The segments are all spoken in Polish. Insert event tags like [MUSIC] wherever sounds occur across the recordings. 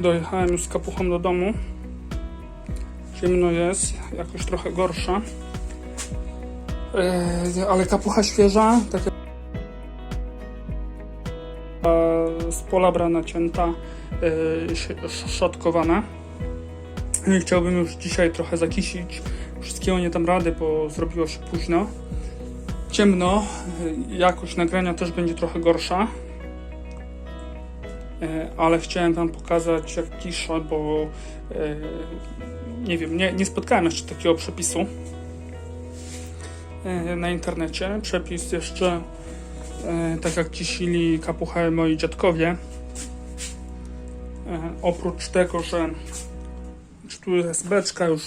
Dojechałem już z kapuchą do domu. Ciemno jest, jakoś trochę gorsza. Eee, ale kapucha świeża, tak jak e, z pola brana cięta, e, sz- sz- szotkowana. I Chciałbym już dzisiaj trochę zakisić. Wszystkiego nie dam rady, bo zrobiło się późno. Ciemno, e, jakość nagrania też będzie trochę gorsza. E, Ale chciałem Wam pokazać jak kiszę, bo e, nie wiem, nie, nie spotkałem jeszcze takiego przepisu e, na internecie. Przepis jeszcze tak jak kisili kapuchę moi dziadkowie. Oprócz tego, że tu jest beczka, już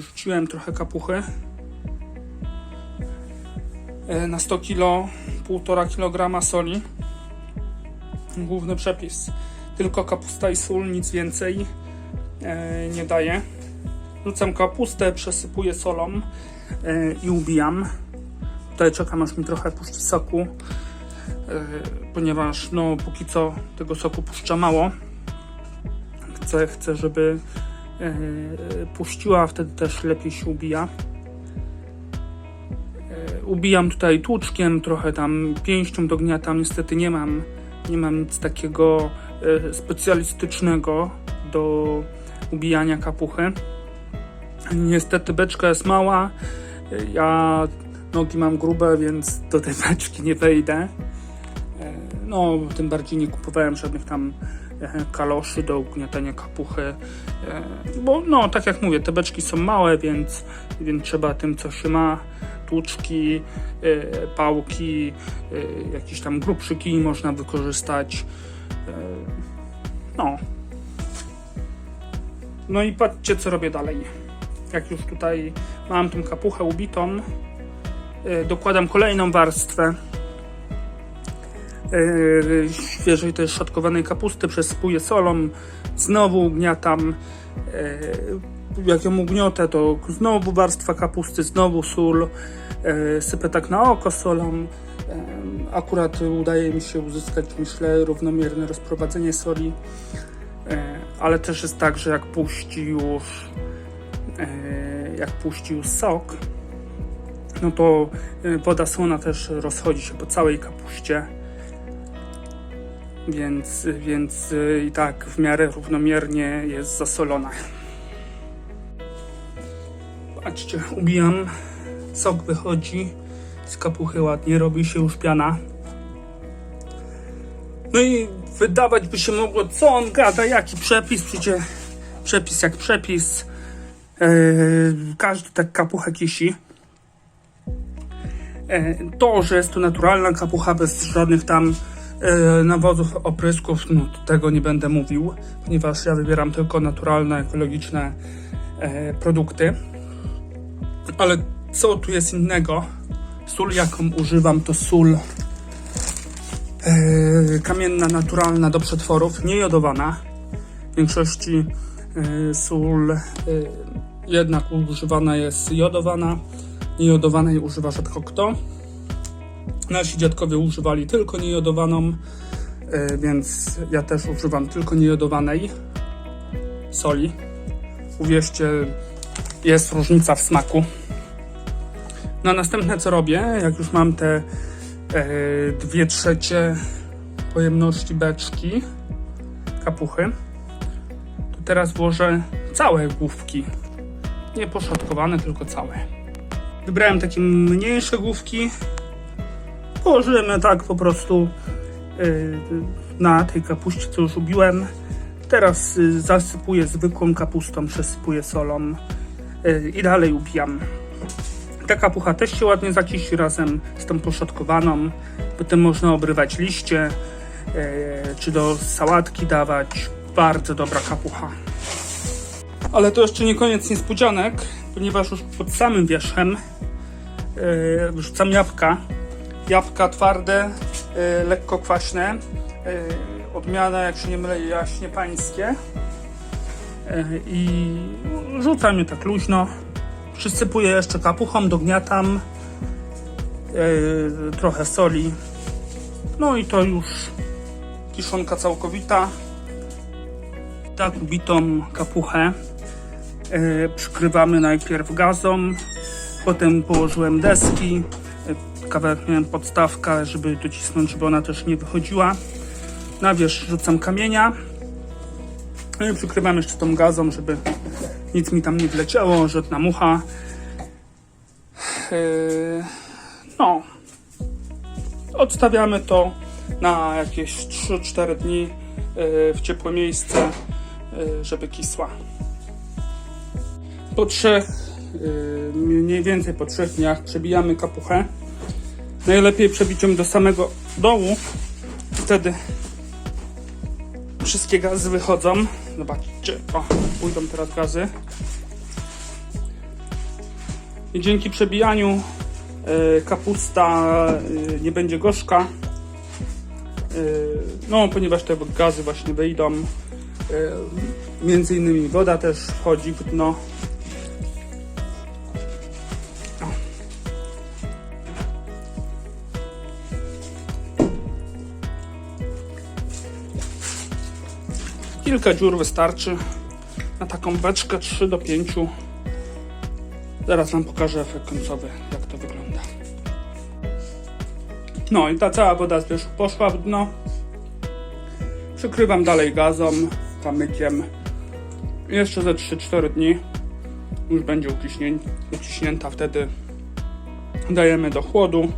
rzuciłem trochę kapuchy. Na 100 kg, 1,5 kg soli. Główny przepis. Tylko kapusta i sól, nic więcej e, nie daję. Rzucam kapustę, przesypuję solą e, i ubijam. Tutaj czekam aż mi trochę puści soku, e, ponieważ no póki co tego soku puszcza mało. Chcę, chcę żeby puściła, a wtedy też lepiej się ubija. Ubijam tutaj tłuczkiem, trochę tam pięścią dogniatam. Niestety nie mam, nie mam nic takiego e, specjalistycznego do ubijania kapuchy. Niestety beczka jest mała. E, Ja nogi mam grube, więc do tej [LAUGHS] beczki nie wejdę. E, No, tym bardziej nie kupowałem żadnych tam kaloszy do ugniatania kapuchy. Bo no, tak jak mówię, te beczki są małe, więc, więc trzeba tym, co się ma, tłuczki, e, pałki, e, jakiś tam grubszy kij można wykorzystać. E, No. No i patrzcie, co robię dalej. Jak już tutaj mam tą kapuchę ubitą, dokładam kolejną warstwę świeżej też szatkowanej kapusty, przesypuję solą, znowu ugniatam. Jak ją ugniotę, to znowu warstwa kapusty, znowu sól, e, sypę tak na oko solą. E, Akurat udaje mi się uzyskać, myślę, równomierne rozprowadzenie soli, E, ale też jest tak, że jak puści już jak puści już sok, no to woda słona też rozchodzi się po całej kapuście. Więc, więc i tak w miarę równomiernie jest zasolona. Patrzcie, ubijam, sok wychodzi z kapuchy ładnie, robi się już piana. No i wydawać by się mogło, co on gada, jaki przepis, przecież przepis jak przepis. E, każdy tak kapuchę kisi. E, to, że jest to naturalna kapucha bez żadnych tam e, nawozów, oprysków, no tego nie będę mówił, ponieważ ja wybieram tylko naturalne, ekologiczne produkty. Ale co tu jest innego? Sól, jaką używam, to sól e, kamienna, naturalna do przetworów, niejodowana. W większości e, sól e, jednak używana jest jodowana. Niejodowanej używa rzadko kto. Nasi dziadkowie używali tylko niejodowaną, e, więc ja też używam tylko niejodowanej soli. Uwierzcie, jest różnica w smaku. No następne co robię, jak już mam te e, dwie trzecie pojemności beczki kapuchy, to teraz włożę całe główki. Nie poszatkowane, tylko całe. Wybrałem takie mniejsze główki. Położyłem je tak po prostu y, na tej kapuście, co już ubiłem. Teraz y, zasypuję zwykłą kapustą, przesypuję solą i dalej ubijam. Ta kapucha też się ładnie zakisi razem z tą poszatkowaną. Potem można obrywać liście, y, czy do sałatki dawać. Bardzo dobra kapucha. Ale to jeszcze nie koniec niespodzianek, ponieważ już pod samym wierzchem wrzucam jabłka. Jabłka twarde, lekko kwaśne. Odmiana, jak się nie mylę, jaśnie pańskie. I rzucam je tak luźno. Przysypuję jeszcze kapuchą, dogniatam. Yy, trochę soli. No i to już kiszonka całkowita. Tak ubitą kapuchę e, przykrywamy najpierw gazą, potem położyłem deski, e, kawałek miałem podstawkę, żeby docisnąć, żeby ona też nie wychodziła. Na wierzch rzucam kamienia no i przykrywam jeszcze tą gazą, żeby nic mi tam nie wleciało, żadna mucha. E, no, odstawiamy to na jakieś 3-4 dni e, w ciepłe miejsce, e, żeby kisła. Po trzech, mniej więcej po trzech dniach przebijamy kapuchę. Najlepiej przebić ją do samego dołu. Wtedy wszystkie gazy wychodzą. Zobaczcie, o, pójdą teraz gazy. I dzięki przebijaniu e, kapusta e, nie będzie gorzka. E, No, ponieważ te gazy właśnie wyjdą. E, Między innymi woda też wchodzi w dno. Kilka dziur wystarczy na taką beczkę 3 do 5. Zaraz Wam pokażę efekt końcowy, jak to wygląda. No i ta cała woda z wierzchu poszła w dno. Przykrywam dalej gazą, kamykiem. Jeszcze ze 3-4 dni już będzie uciśnię- uciśnięta, wtedy dajemy do chłodu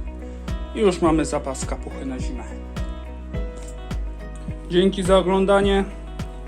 i już mamy zapas kapuchy na zimę. Dzięki za oglądanie.